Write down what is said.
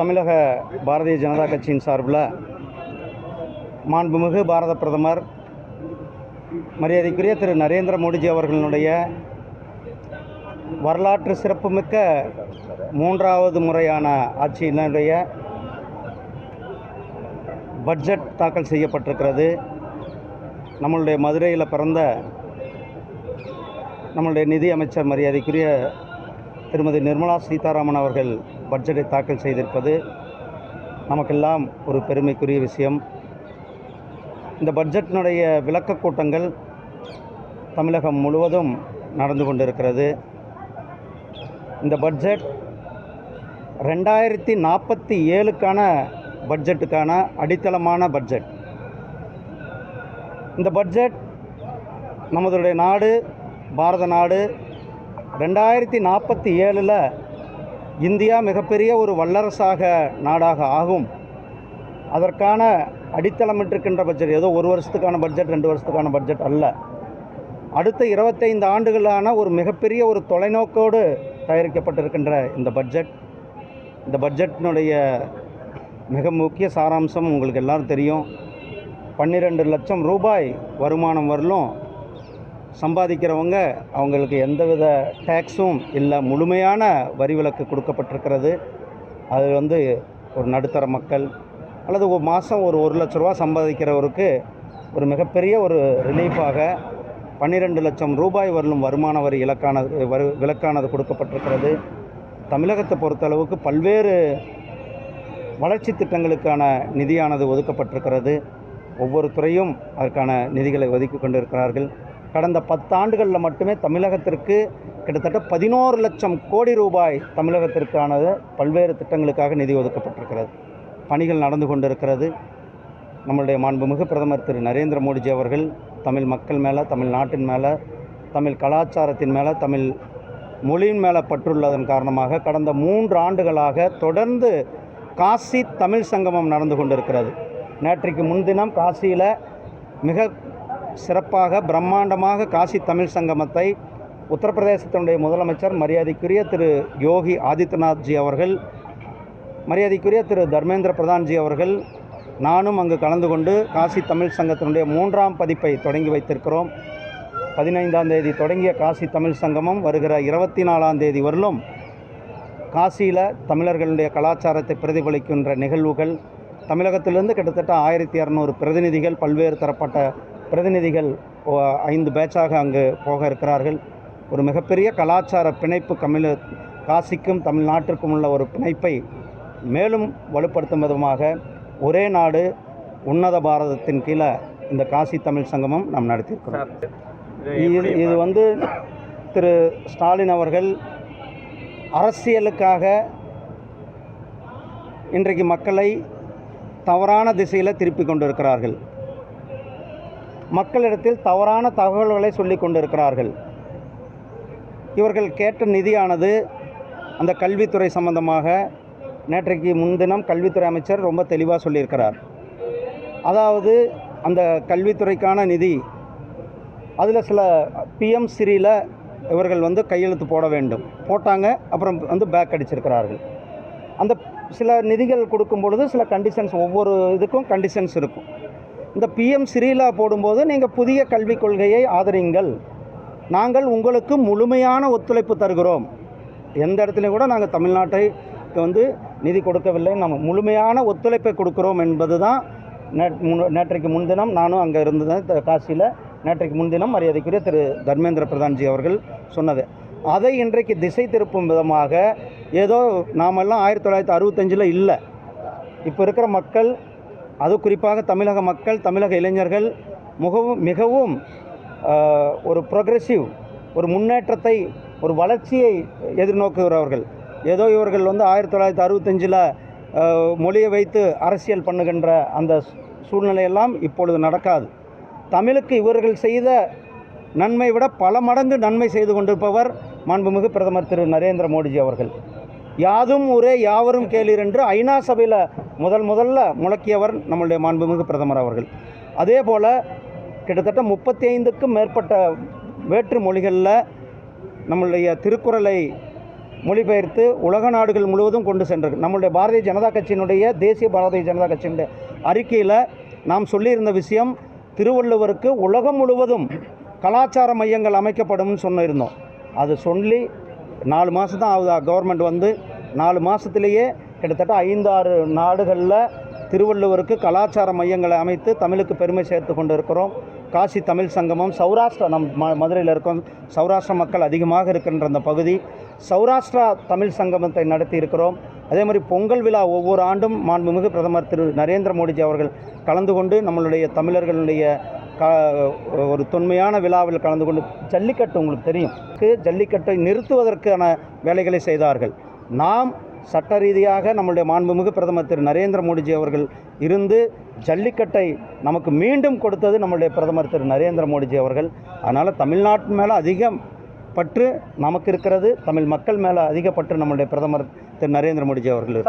தமிழக பாரதிய ஜனதா கட்சியின் சார்பில் மாண்புமிகு பாரத பிரதமர் மரியாதைக்குரிய திரு நரேந்திர மோடிஜி அவர்களுடைய வரலாற்று சிறப்புமிக்க மூன்றாவது முறையான ஆட்சியினுடைய பட்ஜெட் தாக்கல் செய்யப்பட்டிருக்கிறது. நம்மளுடைய மதுரையில் பிறந்த நம்மளுடைய நிதி அமைச்சர் மரியாதைக்குரிய திருமதி நிர்மலா சீதாராமன் அவர்கள் பட்ஜெட்டை தாக்கல் செய்திருப்பது நமக்கெல்லாம் ஒரு பெருமைக்குரிய விஷயம். இந்த பட்ஜெட்டினுடைய விளக்கக் கூட்டங்கள் தமிழகம் முழுவதும் நடந்து கொண்டிருக்கிறது. இந்த பட்ஜெட் ரெண்டாயிரத்தி நாற்பத்தி ஏழுக்கான பட்ஜெட்டுக்கான அடித்தளமான பட்ஜெட். இந்த பட்ஜெட் நமதுடைய நாடு பாரத நாடு ரெண்டாயிரத்தி நாற்பத்தி ஏழில் இந்தியா மிகப்பெரிய ஒரு வல்லரசாக நாடாக ஆகும். அதற்கான அடித்தளமிட்டிருக்கின்ற பட்ஜெட் ஏதோ ஒரு வருஷத்துக்கான பட்ஜெட் ரெண்டு வருஷத்துக்கான பட்ஜெட் அல்ல. அடுத்த இருபத்தைந்து ஆண்டுகளான ஒரு மிகப்பெரிய ஒரு தொலைநோக்கோடு தயாரிக்கப்பட்டிருக்கின்ற இந்த பட்ஜெட் இந்த பட்ஜெட்டினுடைய மிக முக்கிய சாராம்சம் உங்களுக்கு எல்லாரும் தெரியும். பன்னிரெண்டு லட்சம் ரூபாய் வருமானம் வரலும் சம்பாதிக்கிறவங்க அவங்களுக்கு எந்தவித டேக்ஸும் இல்லை முழுமையான வரி விலக்கு கொடுக்கப்பட்டிருக்கிறது. அது வந்து ஒரு நடுத்தர மக்கள் அல்லது ஒரு மாதம் ஒரு ஒரு லட்ச ரூபா சம்பாதிக்கிறவருக்கு ஒரு மிகப்பெரிய ஒரு ரிலீஃபாக பன்னிரெண்டு லட்சம் ரூபாய் வரலும் வருமான வரி இலக்கானது வரு விலக்கானது கொடுக்கப்பட்டிருக்கிறது. தமிழகத்தை பொறுத்தளவுக்கு பல்வேறு வளர்ச்சி திட்டங்களுக்கான நிதியானது ஒதுக்கப்பட்டிருக்கிறது. ஒவ்வொரு துறையும் அதற்கான நிதிகளை ஒதுக்கி கொண்டிருக்கிறார்கள். கடந்த பத்தாண்டுகளில் மட்டுமே தமிழகத்திற்கு கிட்டத்தட்ட பதினோரு லட்சம் கோடி ரூபாய் தமிழகத்திற்கானது பல்வேறு திட்டங்களுக்காக நிதி ஒதுக்கப்பட்டிருக்கிறது. பணிகள் நடந்து கொண்டிருக்கிறது. நம்மளுடைய மாண்புமிகு பிரதமர் திரு நரேந்திர மோடிஜி அவர்கள் தமிழ் மக்கள் மேலே தமிழ் நாட்டின் மேலே தமிழ் கலாச்சாரத்தின் மேலே தமிழ் மொழியின் மேலே பற்றுள்ளதன் காரணமாக கடந்த மூன்று ஆண்டுகளாக தொடர்ந்து காசி தமிழ் சங்கமம் நடந்து கொண்டிருக்கிறது. நேற்றைக்கு முன்தினம் காசியில் மிக சிறப்பாக பிரம்மாண்டமாக காசி தமிழ் சங்கமத்தை உத்தரப்பிரதேசத்தினுடைய முதலமைச்சர் மரியாதைக்குரிய திரு யோகி ஆதித்யநாத்ஜி அவர்கள் மரியாதைக்குரிய திரு தர்மேந்திர பிரதான்ஜி அவர்கள் நானும் அங்கு கலந்து கொண்டு காசி தமிழ் சங்கத்தினுடைய மூன்றாம் பதிப்பை தொடங்கி வைத்திருக்கிறோம். பதினைந்தாம் தேதி தொடங்கிய காசி தமிழ் சங்கமம் வருகிற இருபத்தி நாலாம் தேதி வரலும் காசியில் தமிழர்களுடைய கலாச்சாரத்தை பிரதிபலிக்கின்ற நிகழ்வுகள் தமிழகத்திலிருந்து கிட்டத்தட்ட ஆயிரத்தி இரநூறு பிரதிநிதிகள் பல்வேறு தரப்பட்ட பிரதிநிதிகள் ஐந்து பேட்சாக அங்கு போக இருக்கிறார்கள். ஒரு மிகப்பெரிய கலாச்சார பிணைப்பு தமிழ் காசிக்கும் தமிழ்நாட்டிற்கும் உள்ள ஒரு பிணைப்பை மேலும் வலுப்படுத்தும் விதமாக ஒரே நாடு உன்னத பாரதத்தின் கீழே இந்த காசி தமிழ் சங்கமம் நாம் நடத்தியிருக்கிறோம். இது இது வந்து திரு ஸ்டாலின் அவர்கள் அரசியலுக்காக இன்றைக்கு மக்களை தவறான திசையில் திருப்பி கொண்டிருக்கிறார்கள். மக்களிடத்தில் தவறான தகவல்களை சொல்லி கொண்டிருக்கிறார்கள். இவர்கள் கேட்ட நிதியானது அந்த கல்வித்துறை சம்பந்தமாக நேற்றைக்கு முன்தினம் கல்வித்துறை அமைச்சர் ரொம்ப தெளிவாக சொல்லியிருக்கிறார். அதாவது அந்த கல்வித்துறைக்கான நிதி அதில் சில பிஎம் சிறியில் இவர்கள் வந்து கையெழுத்து போட வேண்டும். போட்டாங்க அப்புறம் வந்து பேக் அடிச்சிருக்கிறார்கள். அந்த சில நிதிகள் கொடுக்கும் பொழுது சில கண்டிஷன்ஸ் ஒவ்வொரு இதுக்கும் கண்டிஷன்ஸ் இருக்கும். இந்த பிஎம் ஸ்ரீலா போடும்போது நீங்கள் புதிய கல்விக் கொள்கையை ஆதரிங்கள். நாங்கள் உங்களுக்கு முழுமையான ஒத்துழைப்பு தருகிறோம். எந்த இடத்துலையும் கூட நாங்கள் தமிழ்நாட்டை வந்து நிதி கொடுக்கவில்லை. நம்ம முழுமையான ஒத்துழைப்பை கொடுக்குறோம் என்பது தான் முன்- நேற்றைக்கு முன்தினம் நானும் அங்கே இருந்தேன் காசியில். நேற்றைக்கு முன்தினம் மரியாதைக்குரிய திரு தர்மேந்திர பிரதான்ஜி அவர்கள் சொன்னது. அதை இன்றைக்கு திசை திருப்பும் விதமாக ஏதோ நாமெல்லாம் ஆயிரத்தி தொள்ளாயிரத்தி அறுபத்தஞ்சில் இல்லை. இப்போ இருக்கிற மக்கள் அது குறிப்பாக தமிழக மக்கள் தமிழக இளைஞர்கள் மிகவும் மிகவும் ஒரு ப்ரொக்ரெசிவ் ஒரு முன்னேற்றத்தை ஒரு வளர்ச்சியை எதிர்நோக்குகிறவர்கள். ஏதோ இவர்கள் வந்து ஆயிரத்தி தொள்ளாயிரத்தி அறுபத்தஞ்சில் மொழியை வைத்து அரசியல் பண்ணுகின்ற அந்த சூழ்நிலையெல்லாம் இப்பொழுது நடக்காது. தமிழுக்கு இவர்கள் செய்த நன்மை விட பல மடங்கு நன்மை செய்து கொண்டிருப்பவர் மாண்புமிகு பிரதமர் திரு நரேந்திர மோடிஜி அவர்கள். யாதும் ஊரே யாவரும் கேளீர் என்று ஐநா சபையில் முதல் முதல்ல முழக்கியவர் நம்மளுடைய மாண்புமிகு பிரதமர் அவர்கள். அதே போல் கிட்டத்தட்ட முப்பத்தி ஐந்துக்கும் மேற்பட்ட வேற்று மொழிகளில் நம்மளுடைய திருக்குறளை மொழிபெயர்த்து உலக நாடுகள் முழுவதும் கொண்டு சென்றது நம்மளுடைய பாரதிய ஜனதா கட்சியினுடைய தேசிய பாரதிய ஜனதா கட்சியினுடைய அறிக்கையில் நாம் சொல்லியிருந்த விஷயம் திருவள்ளுவருக்கு உலகம் முழுவதும் கலாச்சார மையங்கள் அமைக்கப்படும்னு சொன்னிருந்தோம். அது சொல்லி நாலு மாதம் தான் ஆகுதா. கவர்மெண்ட் வந்து நாலு மாதத்துலேயே கிட்டத்தட்ட ஐந்தாறு நாடுகளில் திருவள்ளுவருக்கு கலாச்சார மையங்களை அமைத்து தமிழுக்கு பெருமை சேர்த்து கொண்டு இருக்கிறோம் காசி தமிழ் சங்கமம் சௌராஷ்டிரா நம் ம மதுரையில் இருக்கோம் சௌராஷ்டிரா மக்கள் அதிகமாக இருக்கின்ற அந்த பகுதி. சௌராஷ்டிரா தமிழ் சங்கமத்தை நடத்தி இருக்கிறோம் அதே மாதிரி பொங்கல் விழா ஒவ்வொரு ஆண்டும் மாண்புமிகு பிரதமர் திரு நரேந்திர மோடிஜி அவர்கள் கலந்து கொண்டு நம்மளுடைய தமிழர்களுடைய க ஒரு தொன்மையான விழாவில் கலந்து கொண்டு ஜல்லிக்கட்டு உங்களுக்கு தெரியும். ஜல்லிக்கட்டை நிறுத்துவதற்கான வேலைகளை செய்தார்கள். நாம் சட்ட ரீதியாக நம்முடைய மாண்புமிகு பிரதமர் திரு நரேந்திர மோடிஜி அவர்கள் இருந்து ஜல்லிக்கட்டை நமக்கு மீண்டும் கொடுத்தது நம்முடைய பிரதமர் திரு நரேந்திர மோடிஜி அவர்கள். அதனால் தமிழ்நாட்டு மேலே அதிகம் பற்று நமக்கு இருக்கிறது. தமிழ் மக்கள் மேலே அதிக பற்று நம்முடைய பிரதமர் திரு நரேந்திர மோடிஜி அவர்கள்